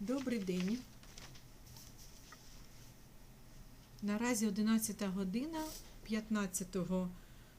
Добрий день. Наразі 11 година 15,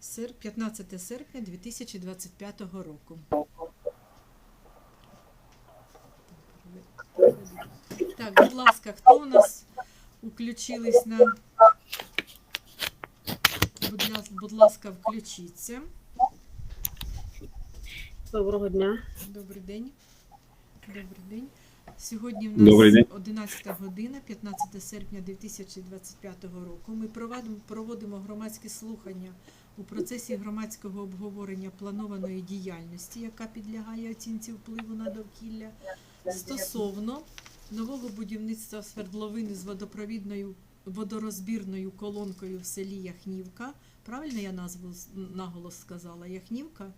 сер... 15 серпня 2025 року. Так, будь ласка, хто у нас включились на. Будь ласка, будь ласка, включіться. Доброго дня. Добрий день. Добрий день. Сьогодні в нас день. 11 година, 15 серпня 2025 року. Ми проводимо, громадські слухання у процесі громадського обговорення планованої діяльності, яка підлягає оцінці впливу на довкілля, стосовно нового будівництва свердловини з водопровідною водорозбірною колонкою в селі Яхнівка. Правильно я назву наголос сказала? Яхнівка?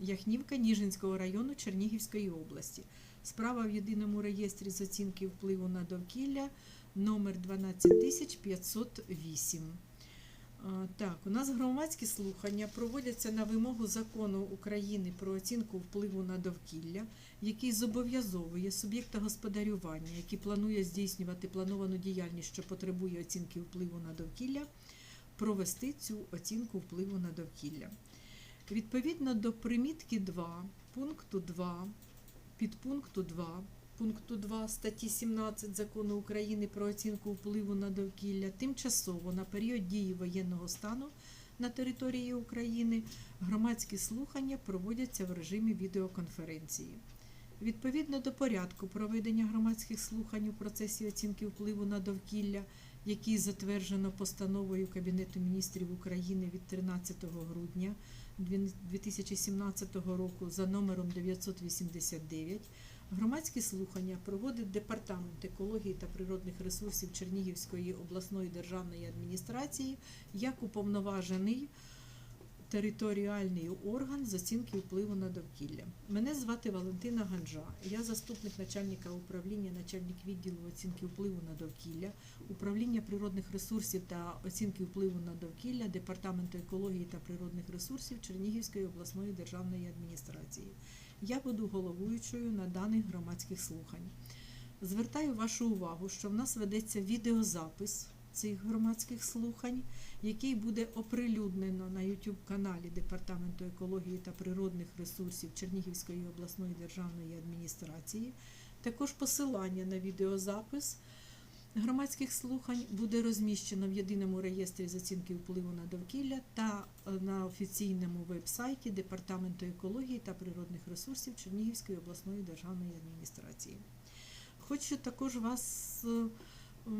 Яхнівка Ніжинського району Чернігівської області. Справа в єдиному реєстрі з оцінки впливу на довкілля номер 12508. Так, у нас громадські слухання проводяться на вимогу закону України про оцінку впливу на довкілля, який зобов'язовує суб'єкта господарювання, який планує здійснювати плановану діяльність, що потребує оцінки впливу на довкілля, провести цю оцінку впливу на довкілля. Відповідно до примітки 2 пункту 2 підпункту 2 пункту 2 статті 17 Закону України про оцінку впливу на довкілля тимчасово на період дії воєнного стану на території України громадські слухання проводяться в режимі відеоконференції. Відповідно до порядку проведення громадських слухань у процесі оцінки впливу на довкілля, який затверджено постановою Кабінету міністрів України від 13 грудня 2017 року за номером 989, громадські слухання проводить Департамент екології та природних ресурсів Чернігівської обласної державної адміністрації як уповноважений територіальний орган з оцінки впливу на довкілля. Мене звати Валентина Ганджа. Я заступник начальника управління, начальник відділу оцінки впливу на довкілля, управління природних ресурсів та оцінки впливу на довкілля Департаменту екології та природних ресурсів Чернігівської обласної державної адміністрації. Я буду головуючою на даних громадських слухань. Звертаю вашу увагу, що в нас ведеться відеозапис цих громадських слухань, який буде оприлюднено на YouTube каналі Департаменту екології та природних ресурсів Чернігівської обласної державної адміністрації. Також посилання на відеозапис громадських слухань буде розміщено в єдиному реєстрі з оцінки впливу на довкілля та е, на офіційному веб-сайті Департаменту екології та природних ресурсів Чернігівської обласної державної адміністрації. Хочу також вас е,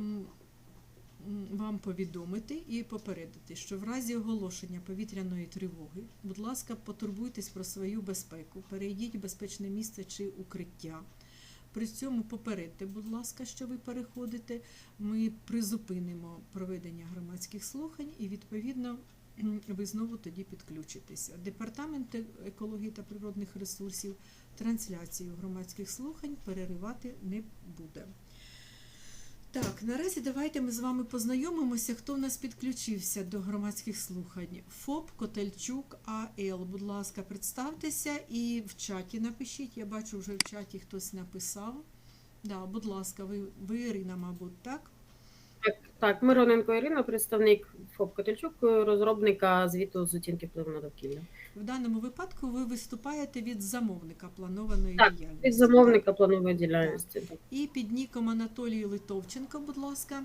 вам повідомити і попередити, що в разі оголошення повітряної тривоги, будь ласка, потурбуйтесь про свою безпеку, перейдіть в безпечне місце чи укриття. При цьому попередьте, будь ласка, що ви переходите. Ми призупинимо проведення громадських слухань і, відповідно, ви знову тоді підключитеся. Департамент екології та природних ресурсів трансляцію громадських слухань переривати не буде. Так, наразі давайте ми з вами познайомимося, хто в нас підключився до громадських слухань. ФОП Котельчук АЛ. Будь ласка, представтеся і в чаті напишіть. Я бачу, вже в чаті хтось написав. Да, будь ласка, ви, ви Ірина, мабуть, так? Так, Мироненко Ірина, представник ФОП Котельчук, розробника звіту з оцінки впливу на довкілля. В даному випадку ви виступаєте від замовника планованої Так, діяльності. Від замовника планової діяльності. Так. І під ніком Анатолій Литовченко, будь ласка.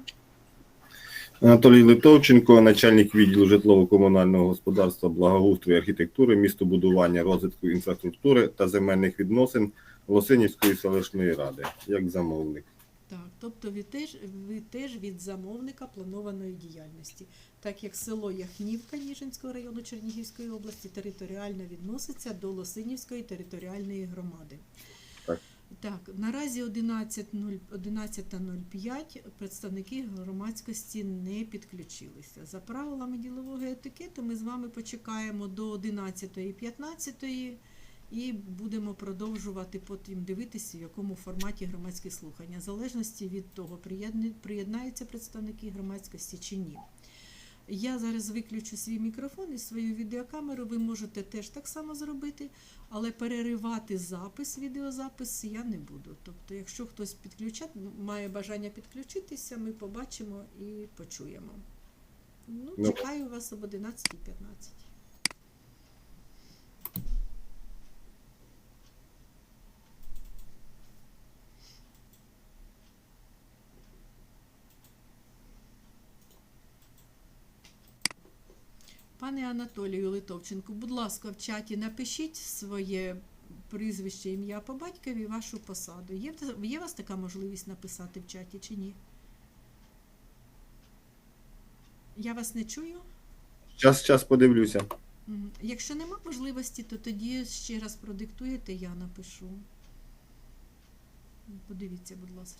Анатолій Литовченко, начальник відділу житлово-комунального господарства, благоустрою, архітектури, містобудування, розвитку інфраструктури та земельних відносин Лосинівської селищної ради, як замовник. Так, тобто ви теж, ви теж від замовника планованої діяльності, так як село Яхнівка Ніжинського району Чернігівської області територіально відноситься до Лосинівської територіальної громади. Так. Так, наразі 11.0 11.05 представники громадськості не підключилися. За правилами ділового етикету ми з вами почекаємо до 11.15 і будемо продовжувати потім дивитися, в якому форматі громадські слухання, в залежності від того, приєднаються представники громадськості чи ні. Я зараз виключу свій мікрофон і свою відеокамеру. Ви можете теж так само зробити, але переривати запис, відеозапис я не буду. Тобто, якщо хтось підключать, має бажання підключитися, ми побачимо і почуємо. Ну, Ну. чекаю вас об 11.15. Пане Анатолію Литовченку, будь ласка, в чаті напишіть своє прізвище, ім'я по батькові, вашу посаду. Є, є у вас така можливість написати в чаті чи ні? Я вас не чую. Час, час подивлюся. Якщо нема можливості, то тоді ще раз продиктуєте, я напишу. Подивіться, будь ласка.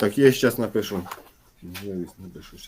Так, я сейчас напишу. Можливість напишу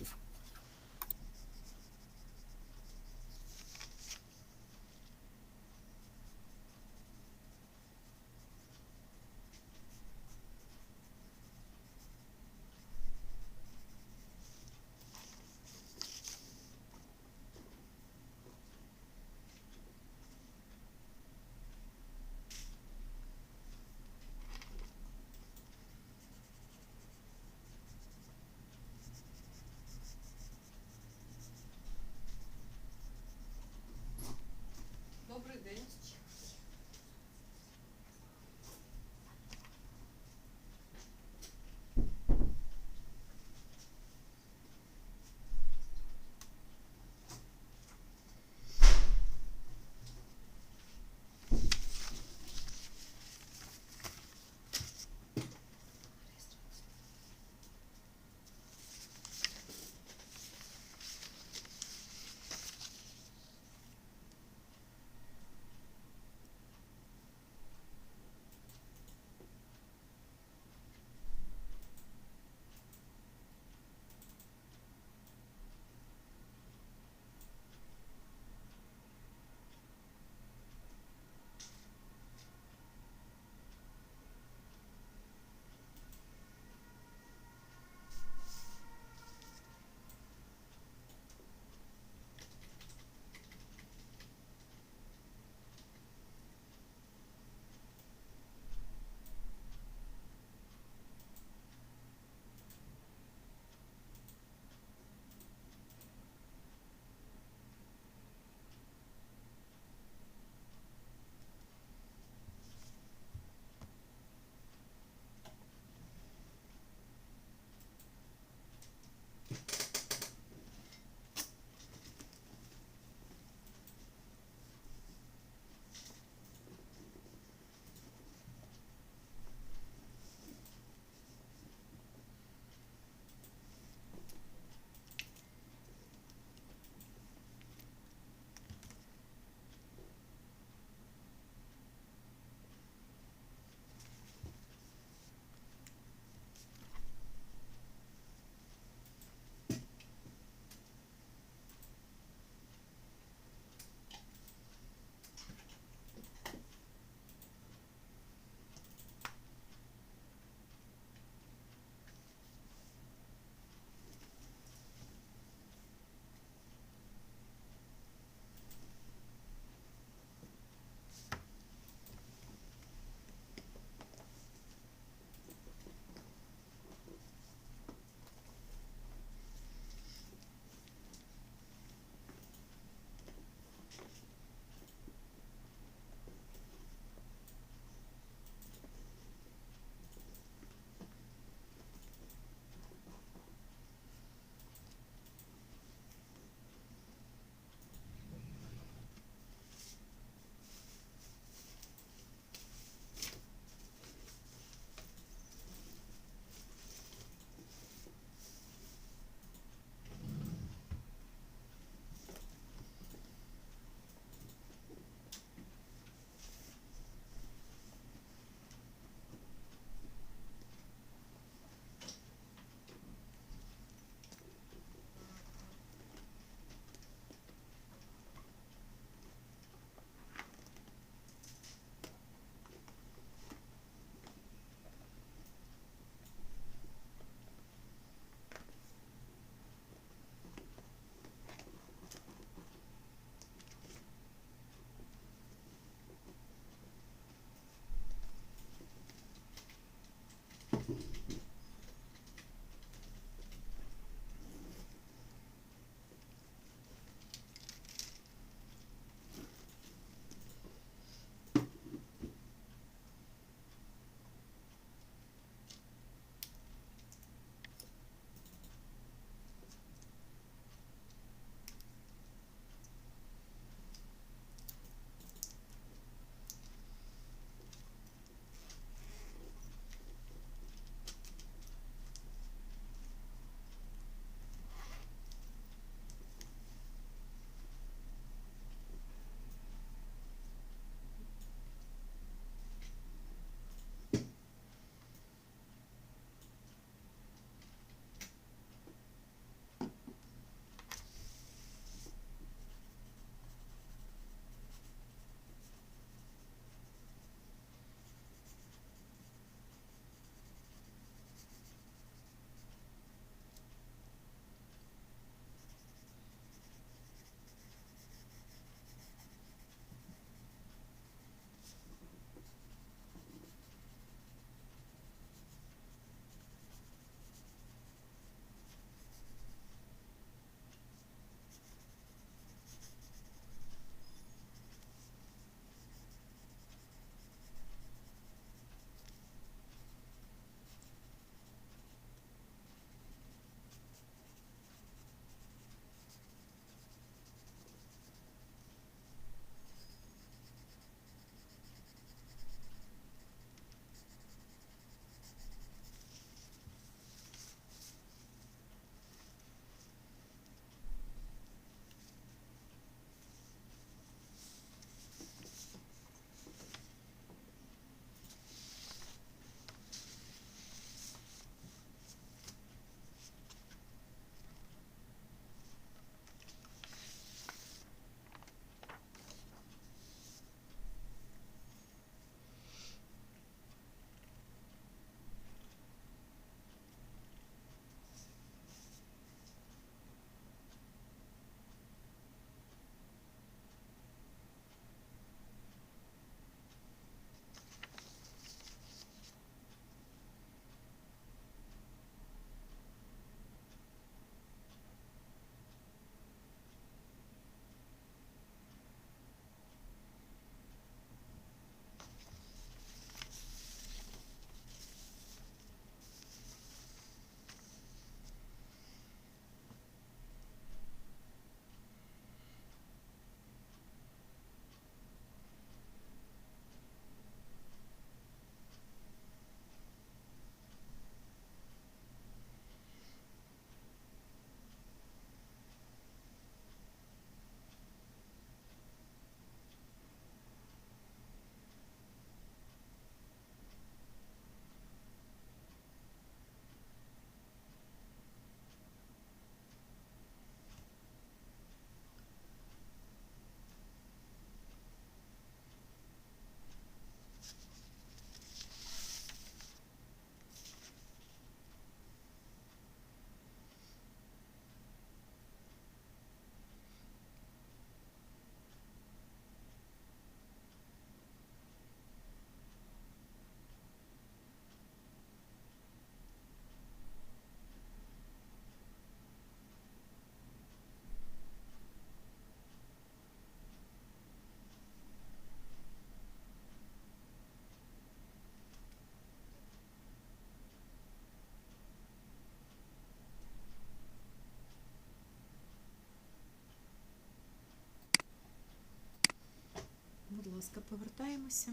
зараз. повертаємося.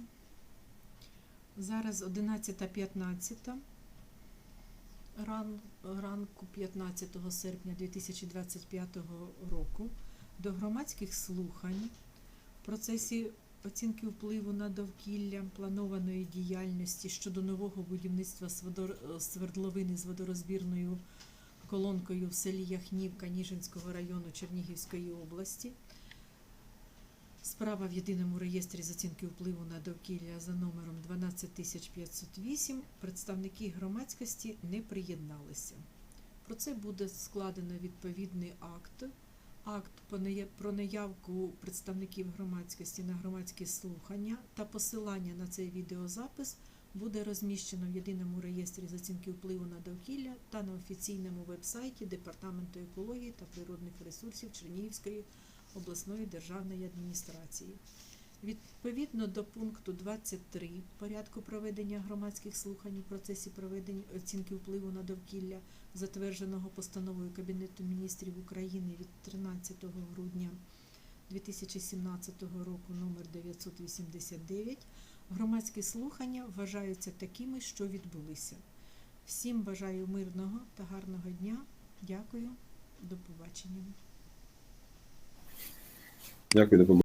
Зараз 11.15 ран, ранку 15 серпня 2025 року до громадських слухань в процесі оцінки впливу на довкілля планованої діяльності щодо нового будівництва свердловини з водорозбірною колонкою в селі Яхнівка Ніжинського району Чернігівської області. Справа в єдиному реєстрі з оцінки впливу на довкілля за номером 12508 представники громадськості не приєдналися. Про це буде складено відповідний акт. Акт про наявку представників громадськості на громадські слухання та посилання на цей відеозапис буде розміщено в єдиному реєстрі з оцінки впливу на довкілля та на офіційному вебсайті Департаменту екології та природних ресурсів Чернігівської обласної державної адміністрації. Відповідно до пункту 23 порядку проведення громадських слухань у процесі проведення оцінки впливу на довкілля, затвердженого постановою Кабінету міністрів України від 13 грудня 2017 року номер 989, громадські слухання вважаються такими, що відбулися. Всім бажаю мирного та гарного дня. Дякую. До побачення. Дякую, до побачення.